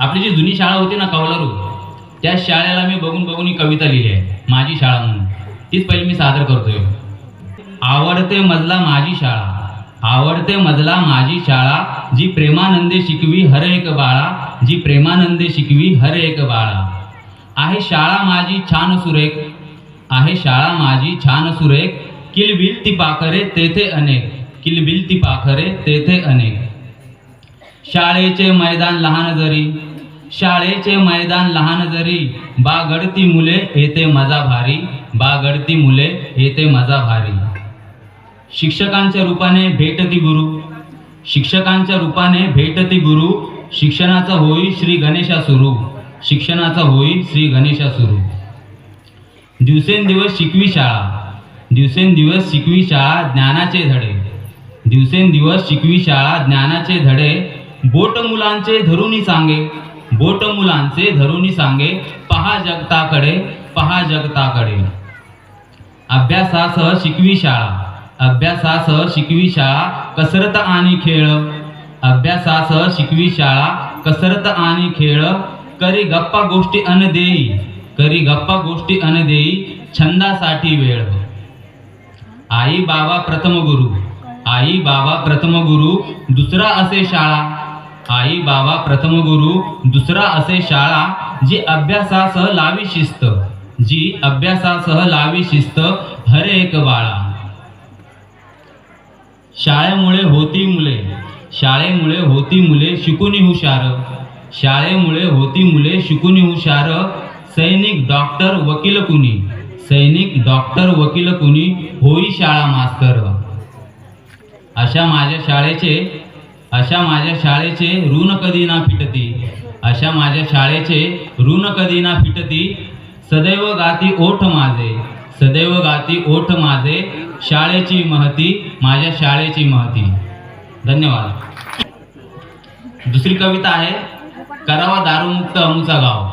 आपली जी जुनी शाळा होती ना कौलारू त्या शाळेला मी बघून बघून ही कविता लिहिली आहे माझी शाळा म्हणून. तीच पहिली मी सादर करतोय. आवडते मजला माझी शाळा आवडते मजला माझी शाळा जी प्रेमानंदे शिकवी हर एक बाळा जी प्रेमानंदे शिकवी हर एक बाळा. आहे शाळा माझी छान सुरेख आहे शाळा माझी छान सुरेख किलबिल ती पाखरे तेथे अनेक किलबिल ती पाखरे तेथे अनेक. शाळेचे मैदान लहान जरी शाळेचे मैदान लहान जरी बागडती मुले येते मजा भारी बागडती मुले येते मजा भारी. शिक्षकांच्या रूपाने भेटती गुरु शिक्षकांच्या रूपाने भेटती गुरु शिक्षणाचा होई श्री गणेशा सुरू शिक्षणाचा होई श्री गणेशा सुरू दिवसेंदिवस शिकवी शाळा दिवसेंदिवस शिकवी शाळा ज्ञानाचे धडे दिवसेंदिवस शिकवी शाळा ज्ञानाचे धडे बोट मुलांचे धरूनही सांगे बोट मुलांचे धरुनी सांगे पहा जगताकडे पहा जगताकडे. अभ्यासासह शिकवी शाळा अभ्यासासह शिकवी शाळा कसरत आणि खेळ. अभ्यासासह शिकवी शाळा कसरत आणि खेळ. करी गप्पा गोष्टी अन देई करी गप्पा गोष्टी अन देई छंदासाठी वेळ. आई बाबा प्रथम गुरु आई बाबा प्रथम गुरु दुसरा असे शाळा. आई बाबा प्रथम गुरु दुसरा असे शाळा जी अभ्यासासह लावी शिस्त. जी अभ्यासासह लावी शिस्त हरे एक बाळा. शाळेमुळे होती मुले. शाळेमुळे होती मुले शिकून हुशार. शाळेमुळे होती मुले शिकून हुशार. सैनिक डॉक्टर वकील कुणी? सैनिक डॉक्टर वकील कुणी? होई शाळा मास्तर. अशा माझ्या शाळेचे अशा माझ्या शाळेचे ऋण कधी ना फिटती? अशा माझ्या शाळेचे ऋण कधी ना फिटती? सदैव गाती ओठ माझे सदैव गाती ओठ माझे शाळेची महती माझ्या शाळेची महती. धन्यवाद. दुसरी कविता आहे करावा दारूमुक्त अमुचा गाव.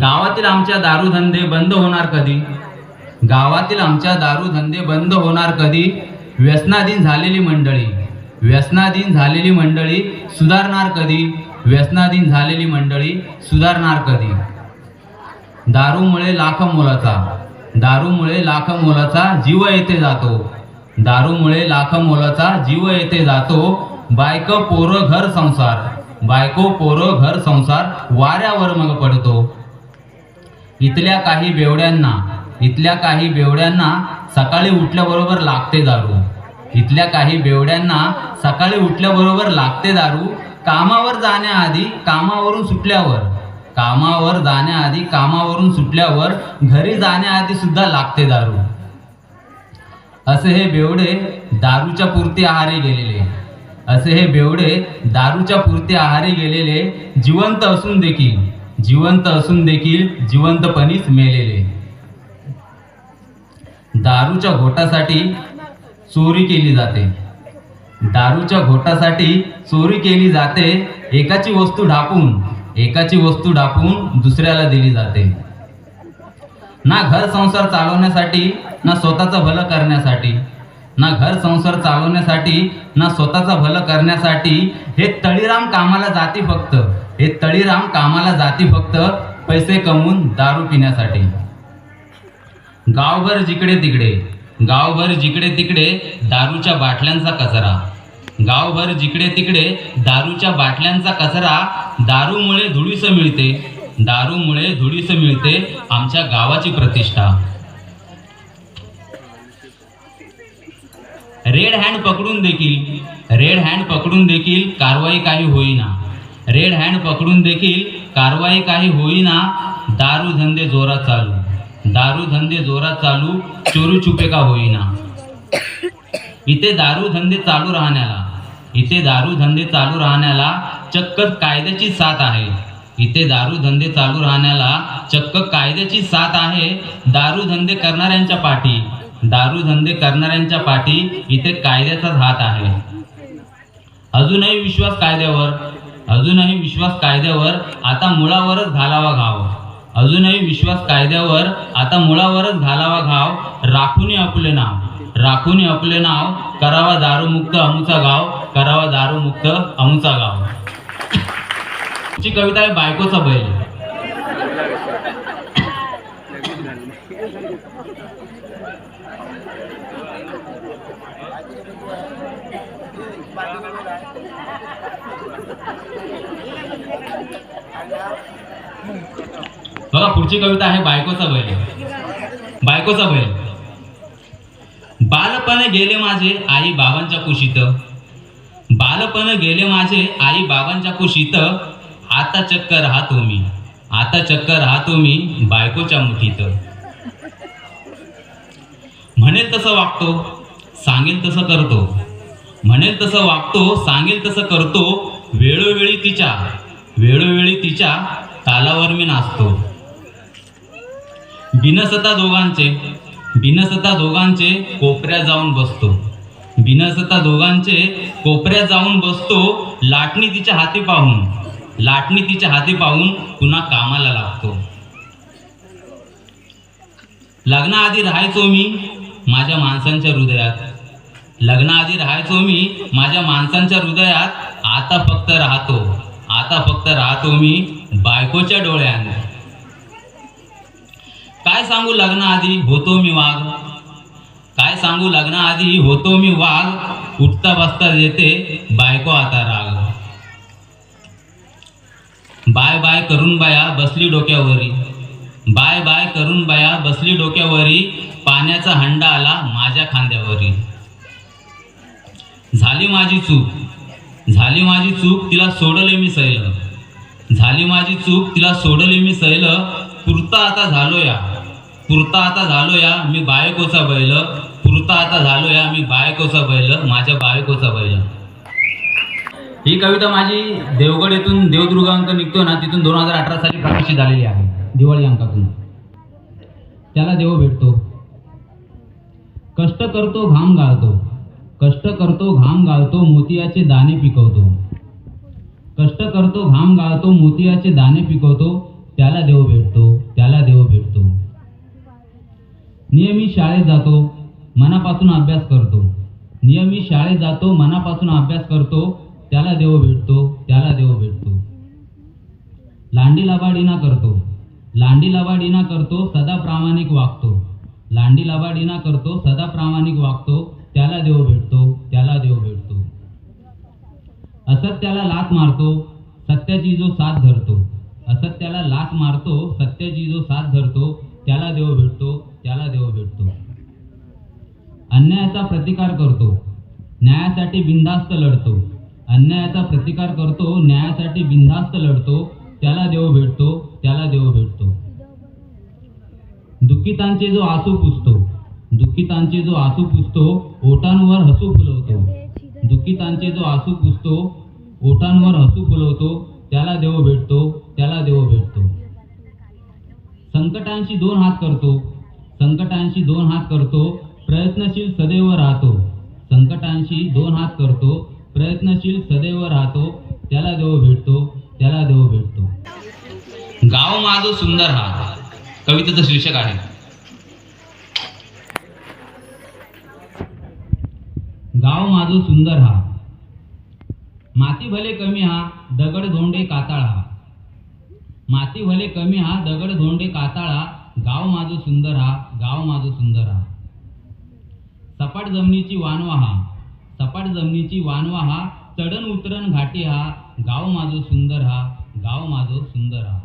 गावातील आमच्या दारूधंदे बंद होणार कधी? गावातील आमच्या दारूधंदे बंद होणार कधी? व्यसनाधीन झालेली मंडळी व्यसनाधीन झालेली मंडळी सुधारणार कधी? व्यसनाधीन झालेली मंडळी सुधारणार कधी? दारूमुळे लाख मोलाचा दारूमुळे लाख मोलाचा जीव येथे जातो. दारूमुळे लाख मोलाचा जीव येथे जातो. बायको पोरं घर संसार. बायको पोरं घर संसार वाऱ्यावर मग पडतो. इथल्या काही बेवड्यांना इथल्या काही बेवड्यांना सकाळी उठल्याबरोबर लागते दारू. इथल्या काही बेवड्यांना सकाळी उठल्याबरोबर लागते दारू कामावर जाण्याआधी कामावरून सुटल्यावर कामावर जाण्याआधी कामावरून सुटल्यावर घरी जाण्याआधी सुद्धा लागते दारू. असे हे बेवडे दारूच्या पुरती आहारी गेलेले. असे हे बेवडे दारूच्या पुरती आहारी गेलेले जिवंत असून देखील जिवंत असून देखील जिवंतपणीच मेलेले. दारूच्या घोटासाठी चोरी केली जाते. दारूच्या घोटासाठी चोरी केली जाते एकाची वस्तू ढापून एकाची वस्तू ढापून दुसऱ्याला दिली जाते. ना घर संसार चालवण्यासाठी ना स्वतःचं भलं करण्यासाठी ना घर संसार चालवण्यासाठी ना स्वतःचं भलं करण्यासाठी हे तळीराम कामाला जाते फक्त. हे तळीराम कामाला जाते फक्त पैसे कमवून दारू पिण्यासाठी. गावभर जिकडे तिकडे. गावभर जिकडे तिकडे दारूच्या बाटल्यांचा कचरा. गावभर जिकडे तिकडे दारूच्या बाटल्यांचा कचरा दारूमुळे धुळीस मिळते. दारूमुळे धुळीस मिळते आमच्या गावाची प्रतिष्ठा. रेड हँड पकडून देखील रेड हँड पकडून देखील कारवाई काही होईना. रेड हँड पकडून देखील कारवाई काही होईना दारू धंदे जोरात चालू. दारू धंदे जोरात चालू चोरू छुपे का होईना. इथे दारू धंदे चालू राहण्याला इथे दारू धंदे चालू राहण्याला चक्क कायद्याची साथ आहे. इथे दारू धंदे चालू राहण्याला चक्क कायद्याची साथ आहे दारू धंदे करणाऱ्यांच्या पाठी. दारू धंदे करणाऱ्यांच्या पाठी इथे कायद्याचाच हात आहे. अजूनही विश्वास कायद्यावर अजूनही विश्वास कायद्यावर आता मुळावरच घालावा घाव. अजूनही विश्वास कायद्यावर आता मुळावरच घालावा घाव राखूनी आपले नाव राखून आपले नाव करावा दारूमुक्त अमुचा गाव करावा दारूमुक्त अमुचा गाव. ची कविता आहे बायकोचा बैल. बघा पुढची कविता आहे बायकोचा बैल. बायकोचा बैल. बालपण गेले माझे आई बाबांच्या कुशीत. बालपण गेले माझे आई बाबांच्या कुशीत. आता चक्क राहतो मी. आता चक्क राहतो मी बायकोच्या मुठीत. म्हणेल तसं वागतो सांगेल तसं करतो. म्हणेल तसं वागतो सांगेल तसं करतो. वेळोवेळी तिच्या वेळोवेळी तिच्या तालावर मी नाचतो. बिनसता दोघांचे बिनसता दोघांचे कोपऱ्यात जाऊन बसतो. बिनसता दोघांचे कोपऱ्यात जाऊन बसतो लाटणी तिच्या हाती पाहून. लाटणी तिच्या हाती पाहून पुन्हा कामाला लागतो. लग्नाआधी राहायचो मी माझ्या माणसांच्या हृदयात. लग्नाआधी राहायचो मी माझ्या माणसांच्या हृदयात. आता फक्त राहतो. आता फक्त राहतो मी बायकोच्या डोळ्याने. काय सांगू लग्नाआधी होतो मी वाघ? काय सांगू लग्नाआधी होतो मी वाघ? उठता बसता येते बायको आता राग. बाय बाय करून बाया बसली डोक्यावरी. बाय बाय करून बाया बसली डोक्यावरी पाण्याचा हंडा आला माझ्या खांद्यावरी. झाली माझी चूक. झाली माझी चूक तिला सोडले मी सैल. झाली माझी चूक तिला सोडले मी सैल. पुरता आता झालो या पुरता आता झालो या मी बायकोचा बैल. पुरता आता झालो या मी बायकोचा बैल. माझ्या बायकोचा बैल. ही कविता माझी देवगड येथून देवदुर्गा अंक निघतो ना तिथून दोन हजार अठरा साली प्रकाशित झालेली आहे दिवाळी अंकातून. त्याला देव भेटतो. कष्ट करतो घाम गाळतो. कष्ट करतो घाम गाळतो मोतियाचे दाणे पिकवतो. कष्ट करतो घाम गाळतो मोतियाचे दाणे पिकवतो. त्याला देव भेटतो त्याला देव भेटतो. नियमित शाळेत जातो मनापासून अभ्यास करतो. नियमित शाळेत जातो मनापासून अभ्यास करतो त्याला देव भेटतो त्याला देव भेटतो. लांडी लबाडीना करतो. लांडी लबाडीना करतो सदा प्रामाणिक वागतो. लांडी लबाडीना करतो सदा प्रामाणिक वागतो त्याला देव भेटतो त्याला देव भेटतो. असत्याला लात मारतो सत्याची जो साथ धरतो. असत्याला लात मारतो सत्याची जो साथ धरतो त्याला देव भेटतो त्याला देव भेटतो. अन्यायाचा प्रतिकार करतो. न्यायासाठी बिंदास्त लढतो. अन्यायाचा प्रतिकार करतो न्यायासाठी बिंदास्त लढतो त्याला देव भेटतो त्याला देव भेटतो. दुःखितांचे जो आसू पुसतो दुःखितांचे जो आसू पुसतो ओठांवर हसू फुलवतो. दुःखितांचे जो आसू पुसतो ओठांवर हसू फुलवतो त्याला देव भेटतो त्याला देव भेटतो. संकटांशी दोन हात करतो. संकटांशी दोन हात करतो प्रयत्नशील सदैव राहतो. संकटांशी दोन हात करतो प्रयत्नशील सदैव राहतो त्याला देव भेटतो त्याला देव भेटतो. गाव माझो सुंदर हा. कवितेचं शीर्षक आहे. गाव माझो सुंदर हा. माती भले कमी हा दगड धोंडे काताळा हा. माती भले कमी हा दगड धोंडे काताळा गाव माझो सुंदर हा गाव माझो सुंदर हा. सपाट जमिनीची वानवा हा सपाट जमिनीची वानवा हा चढण उतरण घाटी हा गाव माझो सुंदर हा गाव माझो सुंदर हा.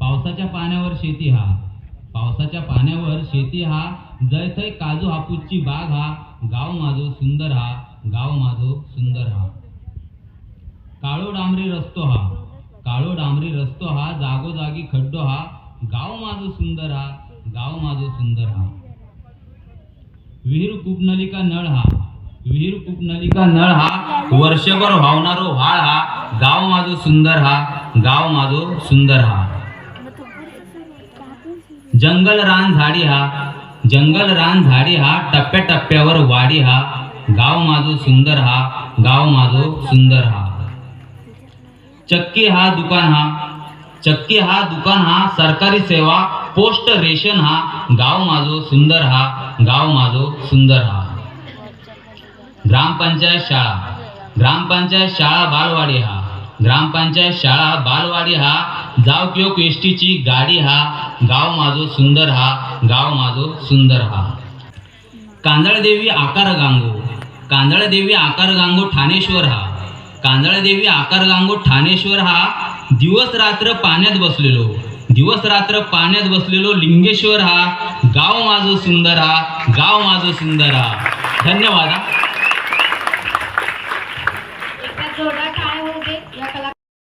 पावसाच्या पाण्यावर शेती हा पावसाच्या पाण्यावर शेती हा जैथय काजू हापूसची बाग हा गाव माझो सुंदर हा गाव माझो सुंदर हा. काळो डांबरी रस्तो हा काळो डांबरी रस्तो हा जागोजागी खड्डो हा गाव माझं सुंदर हा गाव माझं सुंदर हा. विहीर कूपनलिका नळ हा विहीर कूपनलिका नळ हा वर्षभर वाहणारो व्हाळ हा गाव माझं सुंदर हा गाव माझं सुंदर हा. जंगल रान झाडी हा जंगल रान झाडी हा टप्प्या टप्प्यावर वाडी हा गाव माझो सुंदर हा गाव माझो सुंदर हा. चक्की हा दुकान हा चक्की हा दुकान हा सरकारी सेवा पोस्ट रेशन हा गाव माझो सुंदर हा गाव माझो सुंदर हा. ग्रामपंचायत शाळा. ग्रामपंचायत शाळा बालवाडी हा. ग्रामपंचायत शाळा बालवाडी हा. जाव किंवा एसटीची गाडी हा. गाव माझो सुंदर हा गाव माझो सुंदर हा. कांदळदेवी आकार गांगो कांदळदेवी आकार गांगो ठाणेश्वर हा. कांदळदेवी आकार गांगो ठाणेश्वर हा. दिवस रात्र पाण्यात बसलेलो. दिवस रात्र पाण्यात बसलेलो लिंगेश्वर हा. गाव माझं सुंदर हा. गाव माझं सुंदर हा. धन्यवाद हा.